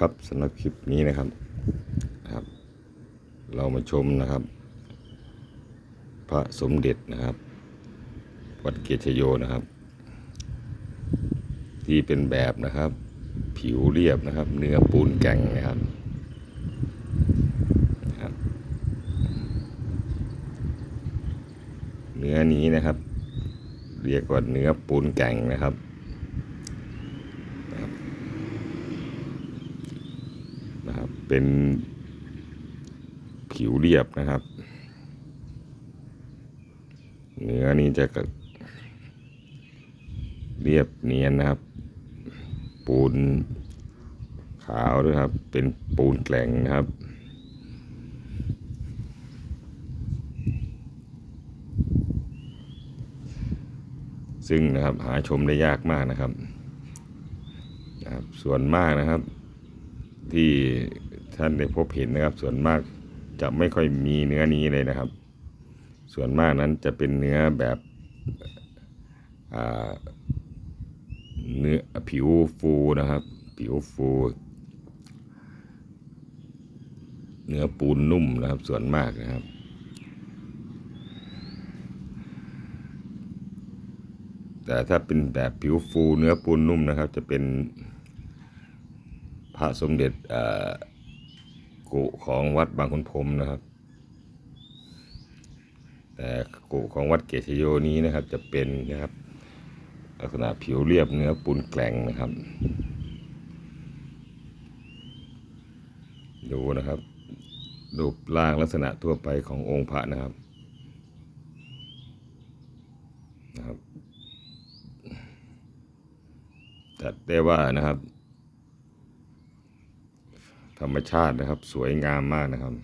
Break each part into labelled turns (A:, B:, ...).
A: ครับสำหรับคลิปนี้นะครับนะครับ เรามาชมนะครับ พระสมเด็จนะครับ วัดเกศโยนะครับ ที่เป็นแบบนะครับ ผิวเรียบนะครับ เนื้อปูนแก่งนะครับนะครับเนื้อนี้นะครับ เรียกว่าเนื้อปูนแก่งนะครับ นะครับ เป็นผิวเรียบนะครับ เนื้อนี้จะเรียบเนียนนะครับ ปูนขาวด้วยครับ เป็นปูนแกล่งนะครับซึ่งนะครับหาชมได้ยากมากนะครับนะครับ ส่วนมากนะครับที่ ท่านได้พบเห็นนะครับ ส่วนมากจะไม่ค่อยมีเนื้อนี้เลยนะครับ ส่วนมากนั้นจะเป็นเนื้อแบบเนื้อผิวฟูนะครับ ผิวฟูเนื้อปูนนุ่มนะครับส่วนมากนะครับ แต่ถ้าเป็นแบบผิวฟูเนื้อปูนนุ่มนะครับ จะเป็นพระสมเด็จอ่อ กุของวัดบางขุนพรมนะครับ แต่กุของวัดเกศโยนี้นะครับจะเป็นนะครับ ลักษณะผิวเรียบเนื้อปูนแกล่งนะครับ ดูนะครับรูปร่างลักษณะทั่วไปขององค์พระนะครับนะครับจัดได้ว่านะครับ ธรรมชาตินะครับ สวยงามมากนะครับ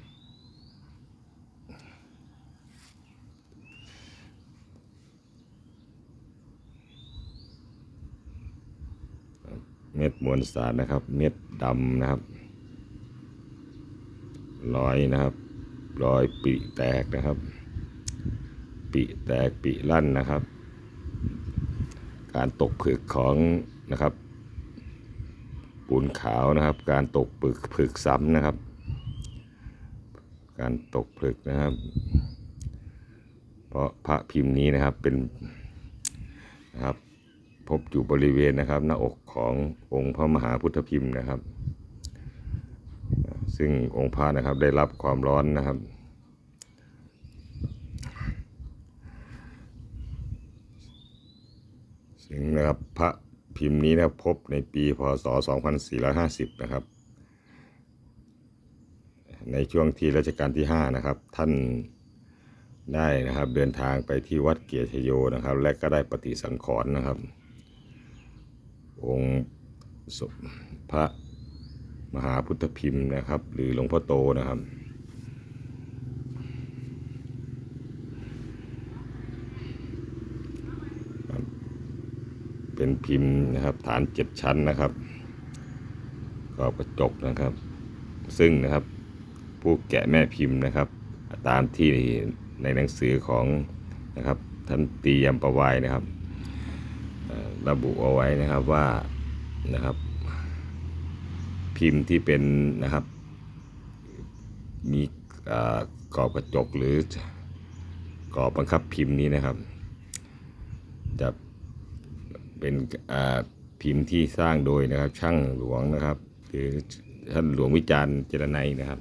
A: เม็ดมวลสารนะครับ เม็ดดำนะครับรอยนะครับรอยปีแตกนะครับ ปีแตกปีลั่นนะครับ การตกผึกของนะครับ ปูนขาวนะครับ การตกปึกผึกซ้ำนะครับ การตกผึกนะครับ เพราะพระพิมพ์นี้นะครับเป็นนะครับพบอยู่บริเวณนะครับ หน้าอกขององค์พระมหาพุทธพิมพ์นะครับ ซึ่งองค์พระนะครับได้รับความร้อนนะครับ ซึ่งนะครับพระ พิมพ์นี้นะครับพบในปีพศ 2450 นะครับ ในช่วงที่รัชกาลที่ 5 นะครับ ท่านได้นะครับเดินทางไปที่วัดเกียรติโยนะครับ และก็ได้ปฏิสังขรณ์นะครับ องค์สมพระมหาพุทธพิมพ์นะครับ หรือหลวงพ่อโตนะครับ เป็นพิมพ์นะครับฐานเจ็ดชั้นนะครับกรอบกระจกนะครับ ซึ่งนะครับผู้แกะแม่พิมพ์นะครับ ตามที่ในหนังสือของนะครับท่านตียมประวายนะครับระบุเอาไว้นะครับว่านะครับพิมพ์ที่เป็นนะครับมีกรอบกระจกหรือกรอบบังคับพิมพ์นี้นะครับ จะ เป็นพิมพ์ที่สร้างโดยนะครับ ช่างหลวงนะครับคือท่านหลวงวิจารณ์เจรไนนะครับ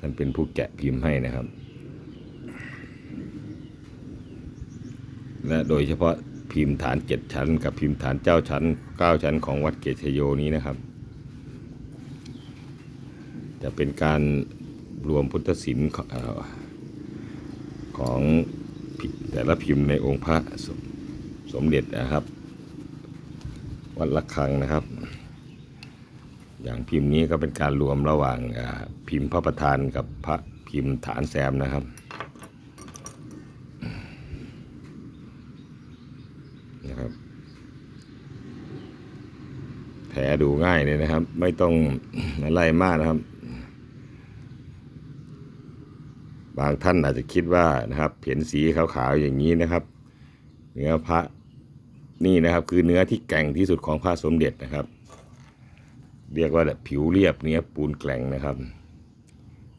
A: ท่านเป็นผู้แกะพิมพ์ให้นะครับ และโดยเฉพาะพิมพ์ฐานเจ็ดชั้น กับพิมพ์ฐานเจ้าชั้นเก้าชั้นของวัดเกศโยนี้นะครับ จะเป็นการรวมพุทธศิลป์ของแต่ละพิมพ์ในองค์พระสมสมเด็จนะครับ วัดละคังนะครับ อย่างพิมพ์นี้ก็เป็นการรวมระหว่างพิมพ์พระประธานกับพระพิมพ์ฐานแซมนะครับนะครับ แผลดูง่ายเลยนะครับ ไม่ต้องอะไรมากนะครับ บางท่านอาจจะคิดว่านะครับ เห็นสีขาวๆอย่างนี้นะครับ เนื้อพระ นี่นะครับคือเนื้อที่แก่งที่สุดของพระสมเด็จนะครับ เรียกว่าผิวเรียบเนื้อปูนแกร่งนะครับ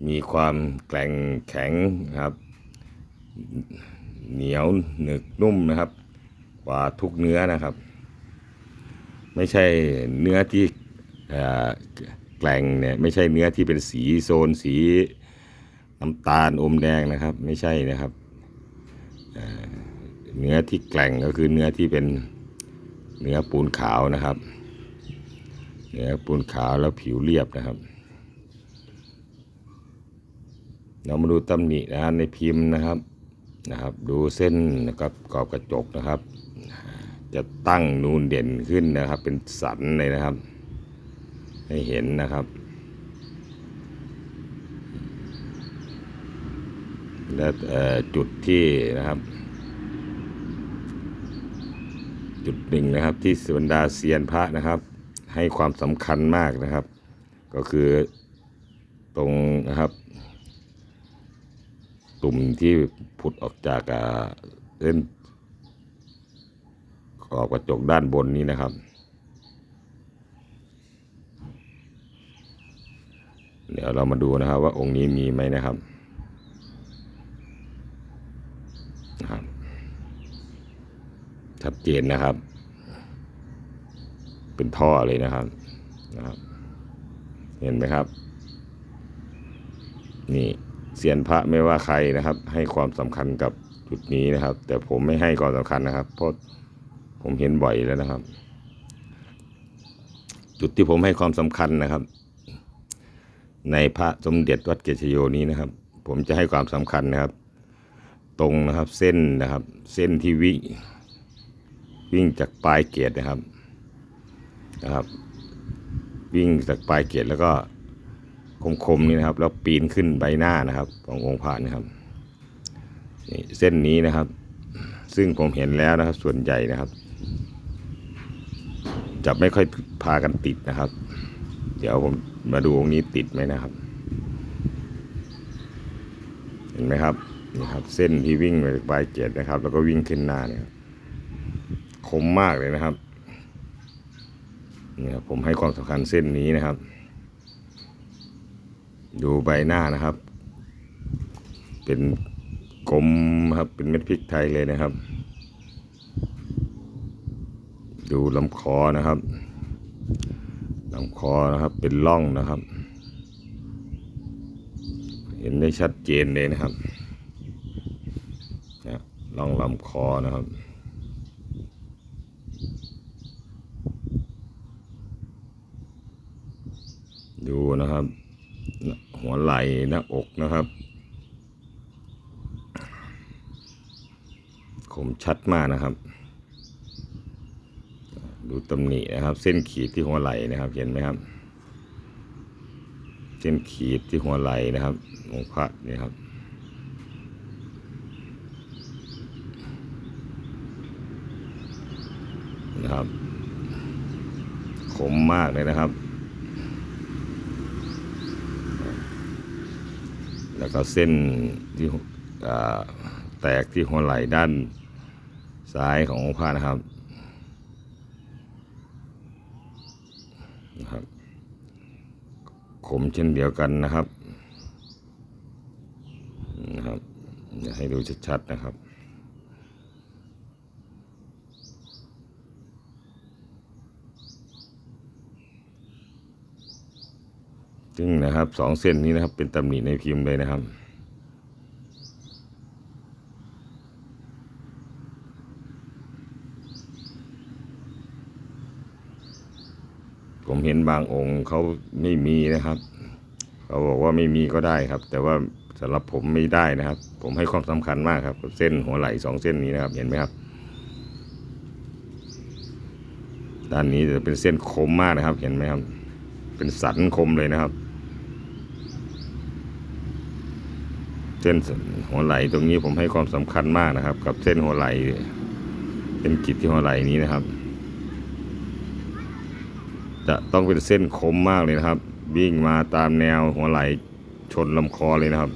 A: มีความแกร่งแข็งนะครับ เหนียวหนึกนุ่มนะครับ กว่าทุกเนื้อนะครับ ไม่ใช่เนื้อที่แกร่งเนี่ยไม่ใช่เนื้อที่เป็นสีโซนสีน้ำตาลอมแดงนะครับ ไม่ใช่นะครับ เนื้อที่แกร่งก็คือเนื้อที่เป็นเนื้อปูนขาวนะครับ เนื้อปูนขาวแล้วผิวเรียบนะครับ เรามาดูตำหนินะในพิมพ์นะครับนะครับ ดูเส้นนะครับกรอบกระจกนะครับ จะตั้งนูนเด่นขึ้นนะครับ เป็นสันเลยนะครับ ให้เห็นนะครับและจุดที่นะครับ จุดหนึ่งนะครับ ที่บรรดาเซียนพระนะครับ ให้ความสำคัญมากนะครับ ก็คือตรงนะครับ ตุ่มที่ผุดออกจากเส้นขอบกระจกด้านบนนี้นะครับ เดี๋ยวเรามาดูนะครับว่าองค์นี้มีไหมนะครับนะครับ ชัดเจนนะครับ เป็นท่อเลยนะครับนะครับ เห็นไหมครับ นี่เซียนพระไม่ว่าใครนะครับ ให้ความสำคัญกับจุดนี้นะครับ แต่ผมไม่ให้ความสำคัญนะครับ เพราะผมเห็นบ่อยแล้วนะครับ จุดที่ผมให้ความสำคัญนะครับ ในพระสมเด็จวัดเกศโยนี้นะครับ ผมจะให้ความสำคัญนะครับ ตรงนะครับเส้นนะครับ เส้นที่วิ วิ่งจากปลายเกศนะครับนะครับ วิ่งจากปลายเกศแล้วก็คมๆนี่นะครับแล้วปีนขึ้นใบหน้านะครับ ขององค์พระนะครับนี่เส้นนี้นะครับ ซึ่งผมเห็นแล้วนะครับ ส่วนใหญ่นะครับ จะไม่ค่อยพากันติดนะครับ เดี๋ยวผมมาดูองค์นี้ติดไหมนะครับ เห็นไหมครับนี่ครับ เส้นที่วิ่งไปปลายเกศนะครับ แล้วก็วิ่งขึ้นหน้าเนี่ย คมมากเลยนะครับนี่ครับผมให้ความสำคัญเส้นนี้นะครับ ดูใบหน้านะครับ เป็นกลมครับเป็นเม็ดพริกไทยเลยนะครับ ดูลำคอนะครับลำคอนะครับเป็นร่องนะครับ เห็นได้ชัดเจนเลยนะครับเนี่ยร่องลำคอนะครับ ดูนะครับ หัวไหล่หน้าอกนะครับคมชัดมากนะครับ ดูตำหนินะครับ เส้นขีดที่หัวไหล่นะครับ เห็นไหมครับ เส้นขีดที่หัวไหล่นะครับองค์พระนี่ครับนะครับ คมมากเลยนะครับ แล้วก็เส้นที่แตกที่หัวไหล่ด้านซ้ายขององค์พระนะครับนะครับขมเช่นเดียวกันนะครับนะครับ อยากให้ดูชัดๆนะครับ ซึ่งนะครับสองเส้นนี้นะครับ เป็นตำหนิในพิมพ์เลยนะครับผมเห็นบางองค์เขาไม่มีนะครับ เขาบอกว่าไม่มีก็ได้ครับ แต่ว่าสำหรับผมไม่ได้นะครับ ผมให้ความสำคัญมากครับกับเส้นหัวไหล่สองเส้นนี้นะครับ เห็นไหมครับ ด้านนี้จะเป็นเส้นคมมากนะครับ เห็นไหมครับ เป็นสันคมเลยนะครับ ส้นหัวไหล่ตรงนี้ผมให้ความสำคัญมากนะครับ กับเส้นหัวไหล่เป็นกิจที่หัวไหล่นี้นะครับ จะต้องเป็นเส้นคมมากเลยนะครับ วิ่งมาตามแนวหัวไหล่ชนลำคอเลยนะครับ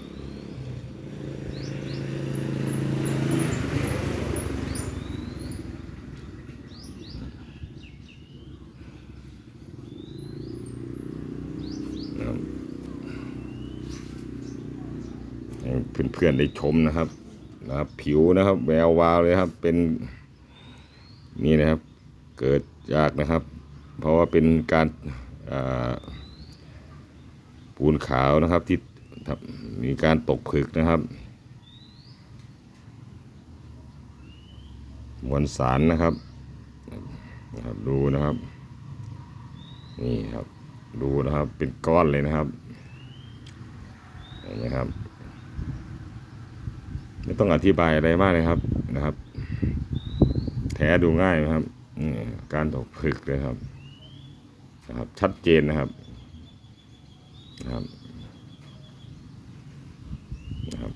A: เพื่อนๆได้ชมนะครับนะครับ ผิวนะครับ แวววาวเลยครับ เป็นนี่นะครับ เกิดจากนะครับ เพราะว่าเป็นการปูนขาวนะครับที่มีการตกผึกนะครับมวลสารนะครับนะครับ ดูนะครับ นี่ครับ ดูนะครับเป็นก้อนเลยนะครับนไหมครับ ไม่ต้องอธิบายอะไรมากเลยครับนะครับ แท้ดูง่ายนะครับการถกผลึกเลยครับนะครับ ชัดเจนนะครับนะครับ นะครับ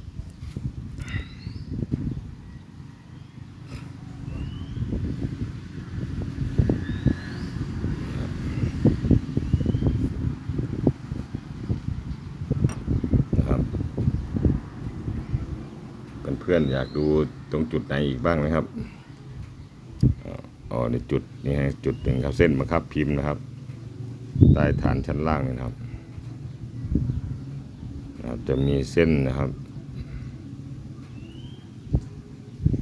A: เพื่อนๆอยากดูตรงจุดไหนอีกบ้างไหมครับอ๋อในจุดนี่ฮะจุดหนึ่งครับเส้นบังคับพิมพ์นะครับใต้ฐานชั้นล่างนี่นะครับ จะมีเส้นนะครับ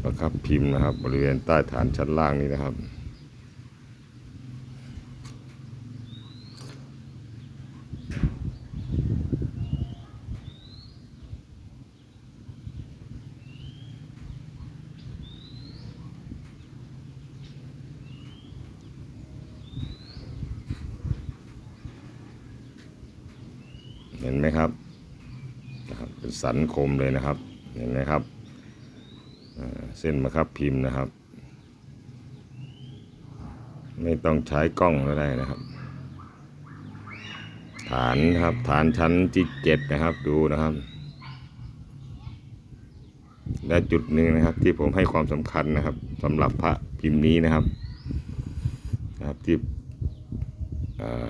A: ประคับพิมพ์นะครับ บริเวณใต้ฐานชั้นล่างนี้นะครับ เห็นไหมครับ นะครับเป็นสันคมเลยนะครับ เห็นไหมครับเส้นมะครับพิมพ์นะครับ ไม่ต้องใช้กล้องก็ได้นะครับ ฐานครับฐานชั้นที่เจ็ดนะครับดูนะครับและจุดหนึ่งนะครับที่ผมให้ความสำคัญนะครับสำหรับพระพิมพ์นี้นะครับนะครับที่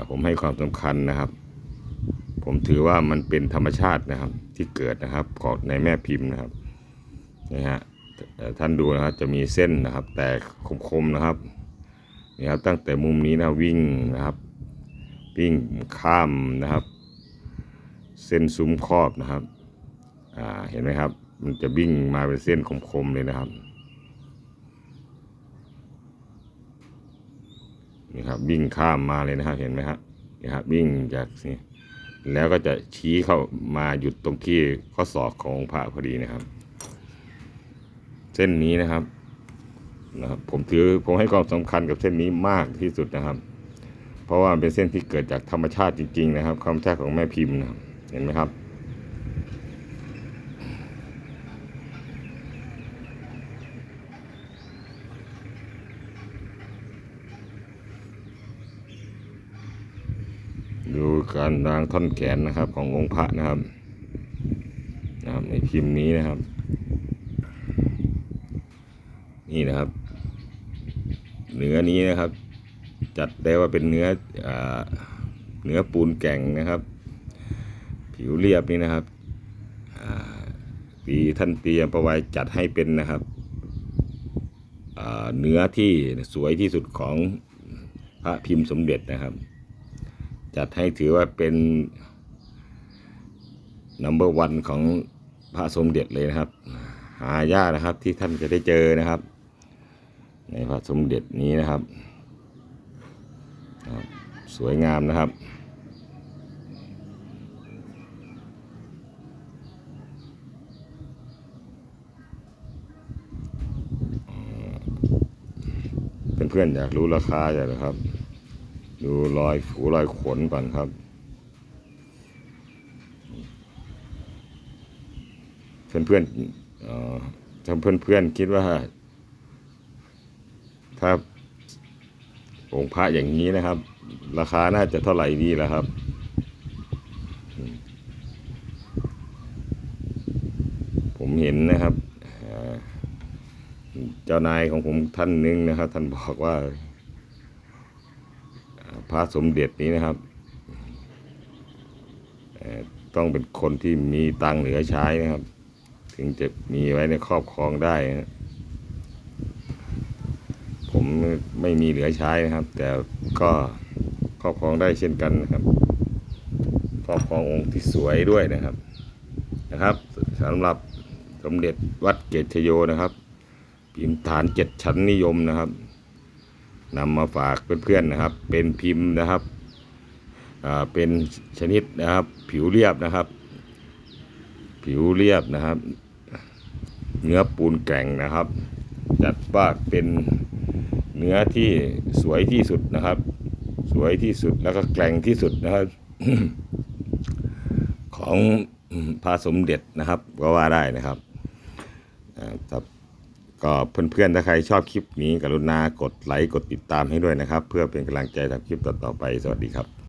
A: ผมให้ความสำคัญนะครับ ผมถือว่ามันเป็นธรรมชาตินะครับที่เกิดนะครับของในแม่พิมพ์นะครับนี่ฮะท่านดูนะครับจะมีเส้นนะครับ แตกคมๆนะครับนี่ครับตั้งแต่มุมนี้นะวิ่งนะครับ วิ่งข้ามนะครับ เส้นซุ้มครอบนะครับอ่าเห็นไหมครับ มันจะวิ่งมาเป็นเส้นคมๆเลยนะครับนี่ครับวิ่งข้ามมาเลยนะครับเห็นไหมครับนี่ครับวิ่งจากนี่ แล้วก็จะชี้เข้ามาหยุดตรงที่ข้อศอกขององค์พระพอดีนะครับ เส้นนี้นะครับนะครับ ผมถือผมให้ความสำคัญกับเส้นนี้มากที่สุดนะครับ เพราะว่าเป็นเส้นที่เกิดจากธรรมชาติจริง ๆ นะครับธรรมชาติของแม่พิมพ์นะครับ เห็นไหมครับ ดู การดางท่อนแขนนะครับ ขององค์พระนะครับนะครับในพิมพ์นี้นะครับ นี่นะครับ เนื้อนี้นะครับ จัดได้ว่าเป็นเนื้ออเนื้อปูนแก่งนะครับ ผิวเรียบนี่นะครับอ่าปีท่านเตรียมประไว้จัดให้เป็นนะครับเนื้อที่สวยที่สุดของพระพิมพ์สมเด็จนะครับ จัดให้ถือว่าเป็นนัมเบอร์วันของพระสมเด็จเลยนะครับ หายากนะครับที่ท่านจะได้เจอนะครับ ในพระสมเด็จนี้นะครับ สวยงามนะครับเพื่อนๆอยากรู้ราคาอยากนะครับ ดูรอยฝูรอยขนก่อนครับ เพื่อนๆเอ่อถ้าเพื่อนๆคิดว่า ถ้าองค์พระอย่างนี้นะครับ ราคาน่าจะเท่าไหร่ดีล่ะครับผมเห็นนะครับ เจ้านายของผมท่านหนึงนะครับ ท่านบอกว่า พระสมเด็จนี้นะครับ ต้องเป็นคนที่มีตังเหลือใช้นะครับ ถึงจะมีไว้ในครอบครองได้นะผมไม่มีเหลือใช้นะครับ แต่ก็ครอบครองได้เช่นกันนะครับ ครอบครององค์ที่สวยด้วยนะครับนะครับสำหรับสมเด็จวัดเกตชโยนะครับพิมพ์ฐานเจ็ดชั้นนิยมนะครับ นำมาฝากเพื่อนๆนะครับ เป็นพิมพ์นะครับเป็นชนิดนะครับ ผิวเรียบนะครับ ผิวเรียบนะครับ เนื้อปูนแก่งนะครับ จัดว่าเป็นเนื้อที่สวยที่สุดนะครับ สวยที่สุดแล้วก็แกร่งที่สุดนะครับ ของพระสมเด็จนะครับก็ว่าได้นะครับอ่าครับ ก็เพื่อนๆ ถ้าใครชอบคลิปนี้กรุณากดไลค์กดติดตามให้ด้วยนะครับ เพื่อเป็นกำลังใจทำคลิปต่อๆไป สวัสดีครับ